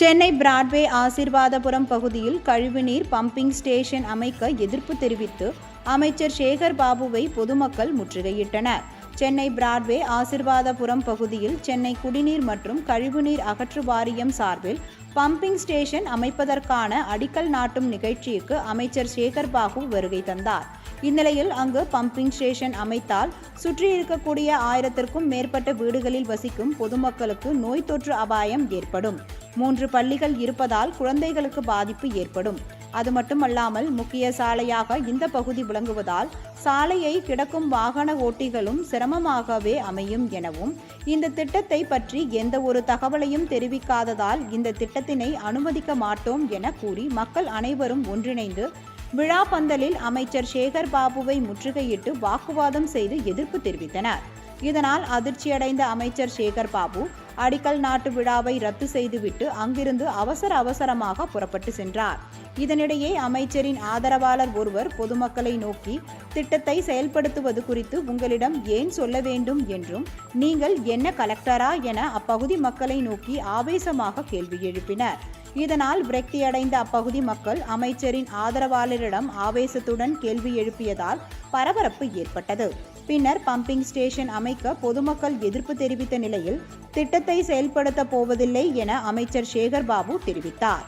Chennai Broadway Asirvathapuram பகுதியில் கழிவுநீர் pumping station அமைக்க எதிர்ப்பு தெரிவித்து அமைச்சர் சேகர் பாபுவை பொதுமக்கள் முற்றுகையிட்டனர். சென்னை பிராட்வே ஆசிர்வாதபுரம் பகுதியில் சென்னை குடிநீர் மற்றும் கழிவுநீர் அகற்று வாரியம் சார்பில் பம்பிங் ஸ்டேஷன் அமைப்பதற்கான அடிக்கல் நாட்டும் நிகழ்ச்சிக்கு அமைச்சர் சேகர் பாபு வருகை தந்தார். இந்நிலையில் அங்கு பம்பிங் ஸ்டேஷன் அமைத்தால் சுற்றி இருக்கக்கூடிய ஆயிரத்திற்கும் மேற்பட்ட வீடுகளில் வசிக்கும் பொதுமக்களுக்கு நோய் தொற்று அபாயம் ஏற்படும். மூன்று பள்ளிகள் இருப்பதால் குழந்தைகளுக்கு பாதிப்பு ஏற்படும். அது மட்டுமல்லாமல் முக்கிய சாலையாக இந்த பகுதி விளங்குவதால் சாலையை கிடக்கும் வாகன ஓட்டிகளும் சிரமமாகவே அமையும் எனவும் இந்த திட்டத்தை பற்றி எந்த ஒரு தகவலையும் தெரிவிக்காததால் இந்த திட்டத்தினை அனுமதிக்க மாட்டோம் என கூறி மக்கள் அனைவரும் ஒன்றிணைந்து விழா பந்தலில் அமைச்சர் சேகர் பாபுவை முற்றுகையிட்டு வாக்குவாதம் செய்து எதிர்ப்பு தெரிவித்தனர். இதனால் அதிர்ச்சியடைந்த அமைச்சர் சேகர் பாபு அடிக்கல் நாட்டு விழாவை ரத்து செய்துவிட்டு அங்கிருந்து அவசர அவசரமாக புறப்பட்டு சென்றார். இதனிடையே அமைச்சரின் ஆதரவாளர் ஒருவர் பொதுமக்களை நோக்கி திட்டத்தை செயல்படுத்துவது குறித்து உங்களிடம் ஏன் சொல்ல வேண்டும்? என்றும் நீங்கள் என்ன கலெக்டரா? என அப்பகுதி மக்களை நோக்கி ஆவேசமாக கேள்வி எழுப்பினர். இதனால் விரக்தியடைந்த அப்பகுதி மக்கள் அமைச்சரின் ஆதரவாளரிடம் ஆவேசத்துடன் கேள்வி எழுப்பியதால் பரபரப்பு ஏற்பட்டது. பின்னர் பம்பிங் ஸ்டேஷன் அமைக்க பொதுமக்கள் எதிர்ப்பு தெரிவித்த நிலையில் திட்டத்தை செயல்படுத்தப் போவதில்லை என அமைச்சர் சேகர் பாபு தெரிவித்தார்.